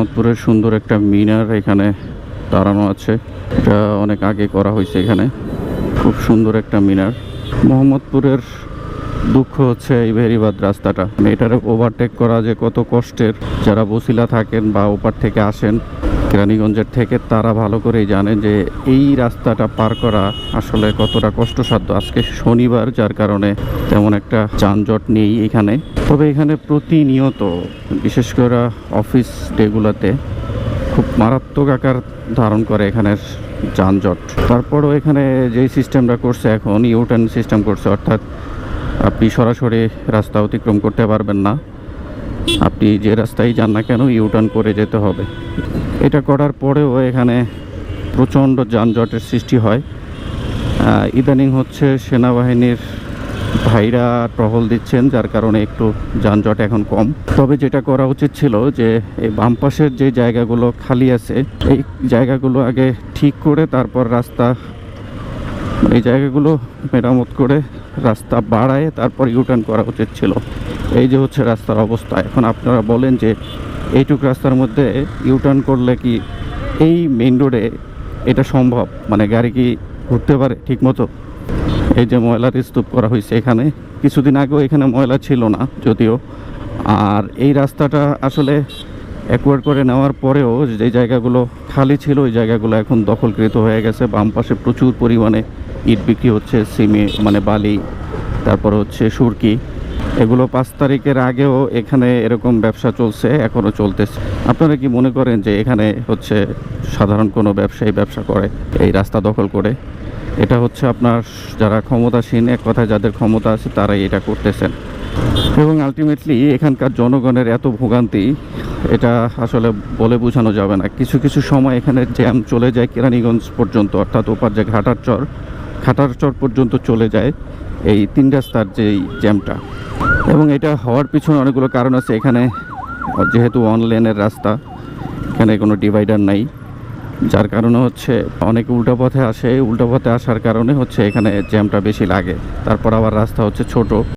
মোহাম্মদপুরের সুন্দর একটা মিনার এখানে দাঁড়ানো আছে। এটা অনেক আগে করা হয়েছে এখানে। খুব সুন্দর একটা মিনার। মোহাম্মদপুরের দুঃখ হচ্ছে এই ভেরিবাদ রাস্তাটা। এটার ওভারটেক করা যে কত কষ্টের। যারা বসিলা থাকেন বা ওপার থেকে আসেন, কেরানীগঞ্জের থেকে তারা ভালো করেই জানে যে এই রাস্তাটা পার করা আসলে কতটা কষ্টসাধ্য। আজকে শনিবার, যার কারণে তেমন একটা যানজট নেই এখানে। তবে এখানে প্রতিনিয়ত, বিশেষ করে অফিস ডেগুলাতে, খুব মারাত্মক আকার ধারণ করে এখানের যানজট। তারপরও এখানে যেই সিস্টেমটা করছে এখন ইউটার্ন সিস্টেম করছে, অর্থাৎ আপনি সরাসরি রাস্তা অতিক্রম করতে পারবেন না। আপনি যে রাস্তায় যান না কেন ইউটার্ন করে যেতে হবে। এটা করার পরেও এখানে প্রচণ্ড যানজটের সৃষ্টি হয়। ইদানিং হচ্ছে সেনাবাহিনীর ভাইরা টহল দিচ্ছেন, যার কারণে একটু যানজট এখন কম। তবে যেটা করা উচিত ছিল যে, এই বাম পাশের যে জায়গাগুলো খালি আছে, এই জায়গাগুলো আগে ঠিক করে তারপর রাস্তা এই জায়গাগুলো মেরামত করে রাস্তা বাড়ায় তারপর ইউটার্ন করা উচিত ছিল। এই যে হচ্ছে রাস্তার অবস্থা, এখন আপনারা বলেন যে এইটুক রাস্তার মধ্যে ইউটার্ন করলে কি এই মেইন রোডে এটা সম্ভব? মানে গাড়ি কি ঘুরতে পারে ঠিক মতো এই যে ময়লার স্তূপ করা হয়েছে এখানে, কিছুদিন আগেও এখানে ময়লা ছিল না যদিও। আর এই রাস্তাটা আসলে অ্যাকোয়ার করে নেওয়ার পরেও যে জায়গাগুলো খালি ছিল, ওই জায়গাগুলো এখন দখলকৃত হয়ে গেছে, বাম পাশে প্রচুর পরিমাণে ইট বিক্রি হচ্ছে সিমেন্ট মানে বালি, তারপর হচ্ছে সুরকি। এগুলো পাঁচ তারিখের আগেও এখানে এরকম ব্যবসা চলছে এখনও চলতেছে। আপনারা কি মনে করেন যে এখানে হচ্ছে সাধারণ কোনো ব্যবসায়ী ব্যবসা করে এই রাস্তা দখল করে? এটা হচ্ছে আপনার যারা ক্ষমতাসীন, এক কথায় যাদের ক্ষমতা আছে তারাই এটা করতেছেন। এবং আলটিমেটলি এখানকার জনগণের এত ভোগান্তি, এটা আসলে বলে বোঝানো যাবে না। কিছু কিছু সময় এখানে জ্যাম চলে যায় কেরানীগঞ্জ পর্যন্ত, অর্থাৎ ওপার যে ঘাটার চর ঘাটার চর পর্যন্ত চলে যায় এই তিন রাস্তার যেই জ্যামটা। এবং এটা হওয়ার পিছনে অনেকগুলো কারণ আছে। এখানে যেহেতু অনলাইনের রাস্তা, এখানে কোনো ডিভাইডার নাই। যার কারণে হচ্ছে অনেক উল্টো পথে আসে। উল্টো পথে আসার কারণে হচ্ছে এখানে জ্যামটা বেশি লাগে। তারপর আবার রাস্তা হচ্ছে ছোট।